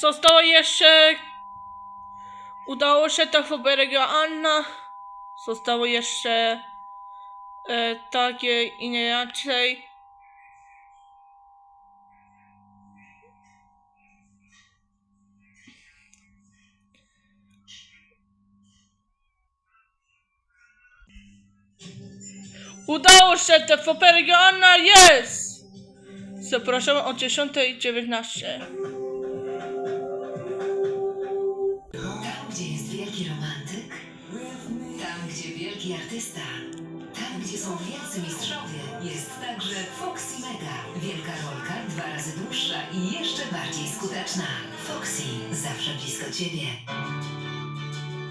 Zostało jeszcze... Udało się to Foberego Anna. Zostało jeszcze... E, takie inaczej. Udało się, to Foberego Anna jest! Zapraszam o 10.19. wielki romantyk, tam, gdzie wielki artysta, tam, gdzie są wielcy mistrzowie, jest także Foxy Mega. Wielka rolka, dwa razy dłuższa i jeszcze bardziej skuteczna. Foxy, zawsze blisko ciebie.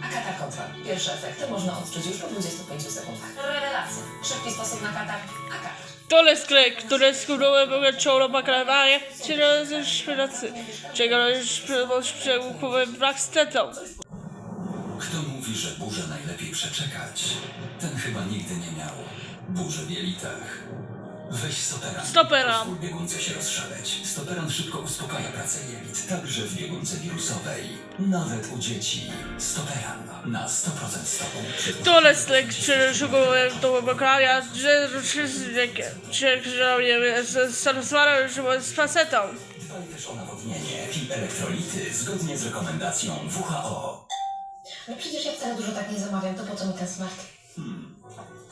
Akatar Control. Pierwsze efekty można odczuć już po 25 sekundach. Rewelacja. Szybki sposób na katar. Akatar. To jest grę, które skórowe były czoło bakalawie, czyli ze szpiracy, czego już przełkowałem brak stetą. Kto mówi, że burzę najlepiej przeczekać, ten chyba nigdy nie miał burzy w jelitach. Weź stoperan. Stoperan. Pozwól biegunce się rozszaleć. Stoperan szybko uspokaja pracę jelit, także w biegunce wirusowej. Nawet u dzieci. Stoperan na 100% stopu. To jest lek, który szukałem do bakalaja, że staroswara już z facetą. Dbaj też o nawodnienie i elektrolity zgodnie z rekomendacją WHO. No przecież ja wcale dużo tak nie zamawiam, to po co mi ten smart?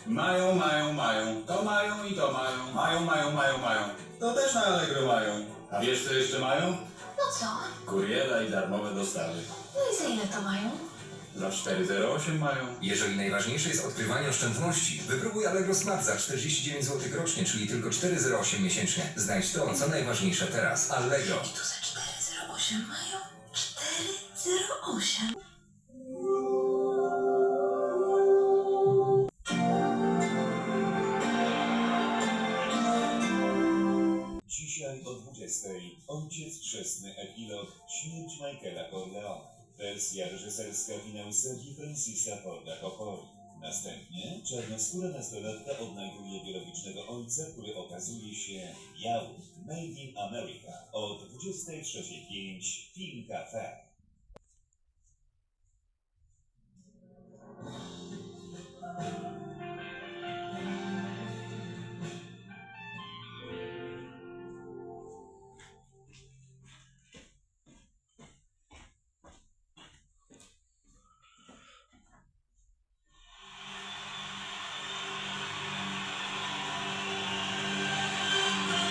Mają, mają, mają. To mają i to mają. Mają, mają, mają, mają. To też na Allegro mają. A wiesz co jeszcze mają? No co? Kuriera i darmowe dostawy. No i za ile to mają? Za 4,08 mają. Jeżeli najważniejsze jest odkrywanie oszczędności, wypróbuj Allegro Smart za 49 zł rocznie, czyli tylko 4,08 miesięcznie. Znajdź to, co najważniejsze teraz. Allegro. To za 4,08 mają? 4,08? Dzisiaj o 20 ojciec chrzestny epilog Śmierć Michaela Corleone. Wersja reżyserska Ineusedzi Francisa Forda Coppoli. Następnie czarnoskóra nastolatka odnajduje biologicznego ojca, który okazuje się biały. Made in America. O 23.05 Film Cafe.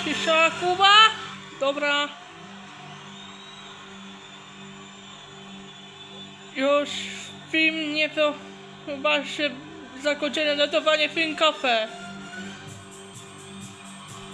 Cisza, Kuba? Dobra. Już film nie to chyba się zakończenie notowanie film kafe.